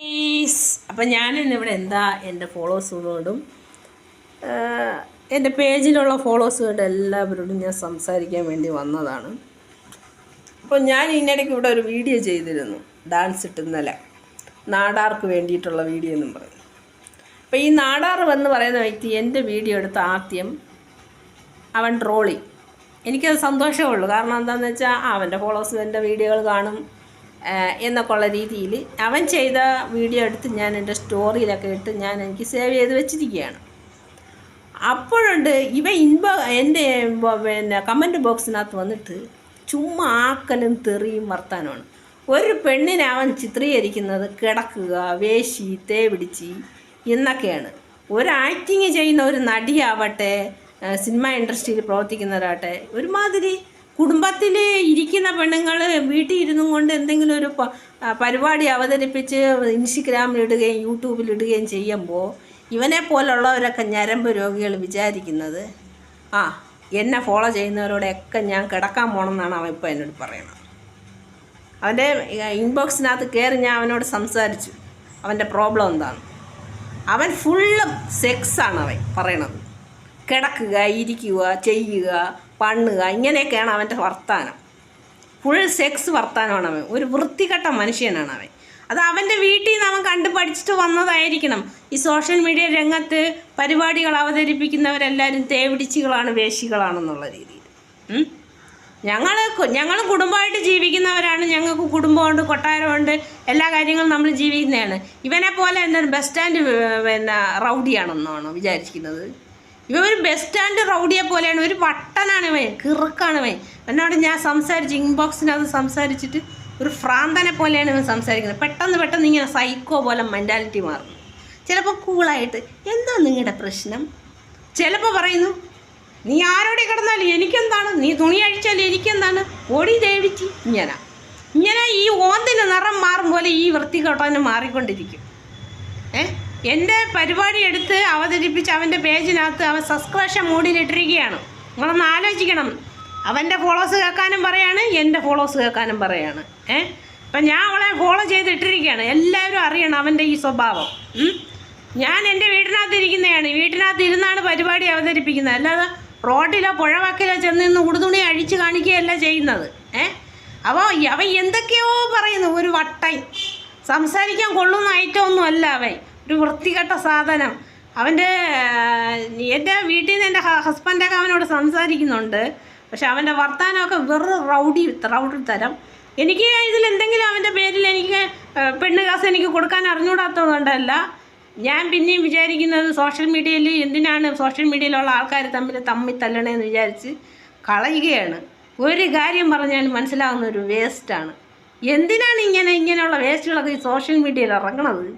Is അപ്പം ഞാനിന്നിവിടെ എന്താ എന്റെ ഫോളോവേഴ്സിനോടും എന്റെ പേജിലുള്ള ഫോളോവേഴ്സിനോട് എല്ലാവരോടും ഞാൻ സംസാരിക്കാൻ വേണ്ടി വന്നതാണ്. അപ്പോൾ ഞാൻ ഇതിനിടയ്ക്ക് ഇവിടെ ഒരു വീഡിയോ ചെയ്തിരുന്നു. ഡാൻസ് ഇട്ട് ഇന്നലെ. നാടാർക്ക് വേണ്ടിയിട്ടുള്ള വീഡിയോ എന്നും പറയും അപ്പോൾ ഈ നാടാർ എന്ന് പറയുന്ന വ്യക്തി എന്റെ വീഡിയോ എടുത്ത് ആദ്യം അവൻ ട്രോളി എനിക്കത് സന്തോഷമേ ഉള്ളൂ. കാരണം എന്താണെന്ന് വെച്ചാൽ അവന്റെ ഫോളോവേഴ്സ് എന്റെ വീഡിയോകൾ കാണും. ഏഹ് എന്നൊക്കെ രീതിയിൽ അവൻ ചെയ്ത വീഡിയോ എടുത്ത് ഞാൻ എന്റെ സ്റ്റോറിയിലൊക്കെ ഇട്ട് ഞാൻ എനിക്ക് സേവ് ചെയ്ത് വെച്ചിരിക്കുകയാണ്. അപ്പോഴുണ്ട് ഇവ ഇൻബോ എന്റെ പിന്നെ കമന്റ് ബോക്സിനകത്ത് വന്നിട്ട് ചുമ്മാ ആക്കലും തെറിയും വർത്താനമാണ്. ഒരു പെണ്ണിനെ അവൻ ചിത്രീകരിക്കുന്നത് കിടക്കുക വേശി തേ പിടിച്ച് എന്നൊക്കെയാണ്. ഒരു ആക്ടിങ് ചെയ്യുന്ന ഒരു നടിയാവട്ടെ സിനിമ ഇൻഡസ്ട്രിയിൽ പ്രവർത്തിക്കുന്നവരാകട്ടെ ഒരുമാതിരി കുടുംബത്തിൽ ഇരിക്കുന്ന പെണ്ണുങ്ങൾ വീട്ടിൽ ഇരുന്നും കൊണ്ട് എന്തെങ്കിലും ഒരു പരിപാടി അവതരിപ്പിച്ച് യൂട്യൂബിൽ ഇടുകയും ചെയ്യുമ്പോൾ ഇവനെ പോലുള്ളവരൊക്കെ ഞരമ്പ് രോഗികൾ വിചാരിക്കുന്നത്. ആ എന്നെ ഫോളോ ചെയ്യുന്നവരോടൊക്കെ ഞാൻ കിടക്കാൻ പോകണമെന്നാണ് അവൻ ഇപ്പോൾ എന്നോട് പറയണത്. അവന്റെ ഇൻബോക്സിനകത്ത് കയറി ഞാൻ അവനോട് സംസാരിച്ചു. അവന്റെ പ്രോബ്ലം എന്താണ്? അവൻ ഫുള്ള് സെക്സാണ് അവൻ പറയണത്. കിടക്കുക ഇരിക്കുക ചെയ്യുക പണ്ണുക ഇങ്ങനെയൊക്കെയാണ് അവന്റെ വർത്തമാനം ഫുൾ സെക്സ് വർത്താനമാണ് അവൻ. ഒരു വൃത്തികെട്ട മനുഷ്യനാണ് അവൻ. അത് അവന്റെ വീട്ടിൽ നിന്ന് അവൻ കണ്ടു പഠിച്ചിട്ട് വന്നതായിരിക്കണം. ഈ സോഷ്യൽ മീഡിയ രംഗത്ത് പരിപാടികൾ അവതരിപ്പിക്കുന്നവരെല്ലാവരും തേവിടിച്ചികളാണ് വേശികളാണെന്നുള്ള രീതിയിൽ? ഞങ്ങൾ ഞങ്ങൾ കുടുംബമായിട്ട് ജീവിക്കുന്നവരാണ്. ഞങ്ങൾക്ക് കുടുംബമുണ്ട് കൊട്ടാരമുണ്ട്. എല്ലാ കാര്യങ്ങളും നമ്മൾ ജീവിക്കുന്നതാണ്. ഇവനെ പോലെ എന്താണ് ബസ് സ്റ്റാൻഡ് പിന്നെ റൗഡിയാണെന്നാണോ വിചാരിക്കുന്നത് ഇവ ഒരു ബസ് സ്റ്റാൻഡ് റൗഡിയെ പോലെയാണ്. ഒരു വട്ടനാണ് ഇവൻ. കിറുക്കാണ് ഇവൻ. എന്നോട് ഞാൻ സംസാരിച്ച് ഇൻബോക്സിനകത്ത് സംസാരിച്ചിട്ട് ഒരു ഫ്രാന്തനെ പോലെയാണ് ഇവൻ സംസാരിക്കുന്നത്. പെട്ടെന്ന് പെട്ടെന്ന് ഇങ്ങനെ സൈക്കോ പോലെ മെന്റാലിറ്റി മാറുന്നു ചിലപ്പോൾ കൂളായിട്ട് എന്താ നിങ്ങളുടെ പ്രശ്നം? ചിലപ്പോൾ പറയുന്നു നീ ആരോടെ കിടന്നാലും എനിക്കെന്താണ്? നീ തുണി അഴിച്ചാലും എനിക്കെന്താണ്? ഓടി ദേവിച്ച് ഇങ്ങനെ. ഇങ്ങനെ ഈ ഓന്തിന് നിറം മാറും പോലെ ഈ വൃത്തികെട്ടവന് മാറിക്കൊണ്ടിരിക്കും. എന്റെ പരിപാടി എടുത്ത് അവതരിപ്പിച്ച് അവന്റെ പേജിനകത്ത് അവൻ സബ്സ്ക്രിപ്ഷൻ മൂടിയിലിട്ടിരിക്കുകയാണ് നിങ്ങളൊന്ന് ആലോചിക്കണം. അവന്റെ ഫോളോസ് കേൾക്കാനും പറയാണ് എന്റെ ഫോളോസ് കേൾക്കാനും പറയാണ്. ഏ? അപ്പം ഞാൻ അവളെ ഫോളോ ചെയ്തിട്ടിരിക്കുകയാണ് എല്ലാവരും അറിയണം അവന്റെ ഈ സ്വഭാവം. ഞാൻ എന്റെ വീട്ടിനകത്ത് ഇരിക്കുന്നതാണ്. വീട്ടിനകത്ത് ഇരുന്നാണ് പരിപാടി അവതരിപ്പിക്കുന്നത്. അല്ലാതെ റോഡിലോ പുഴവക്കിലോ ചെന്ന് നിന്ന് ഉടുതുണി അഴിച്ച് കാണിക്കുകയല്ല ചെയ്യുന്നത്. ഏ? അപ്പോൾ അവൻ എന്തൊക്കെയോ പറയുന്നു. ഒരു വട്ടൈ. സംസാരിക്കാൻ കൊള്ളുന്ന ഐറ്റം ഒന്നും അല്ല അവൻ. ഒരു വൃത്തികെട്ട സാധനം. അവന്റെ എന്റെ വീട്ടിൽ നിന്ന് എന്റെ ഹസ്ബൻഡൊക്കെ അവനോട് സംസാരിക്കുന്നുണ്ട്. പക്ഷെ അവന്റെ വർത്തമാനമൊക്കെ വെറും റൗഡി റൗഡി തരം. എനിക്ക് ഇതിൽ എന്തെങ്കിലും അവന്റെ പേരിൽ എനിക്ക് പെണ്ണ് കാസ് എനിക്ക് കൊടുക്കാൻ അറിഞ്ഞുകൂടാത്തതുകൊണ്ടല്ല. ഞാൻ പിന്നെയും വിചാരിക്കുന്നത് സോഷ്യൽ മീഡിയയിൽ എന്തിനാണ് സോഷ്യൽ മീഡിയയിലുള്ള ആൾക്കാർ തമ്മിൽ തമ്മിൽ തല്ലണേന്ന് വിചാരിച്ച് കളയുകയാണ്. ഒരു കാര്യം പറഞ്ഞാൽ മനസ്സിലാവുന്ന ഒരു വേസ്റ്റാണ് എന്തിനാണ് ഇങ്ങനെ ഇങ്ങനെയുള്ള വേസ്റ്റുകളൊക്കെ ഈ സോഷ്യൽ മീഡിയയിൽ ഇറങ്ങണത്?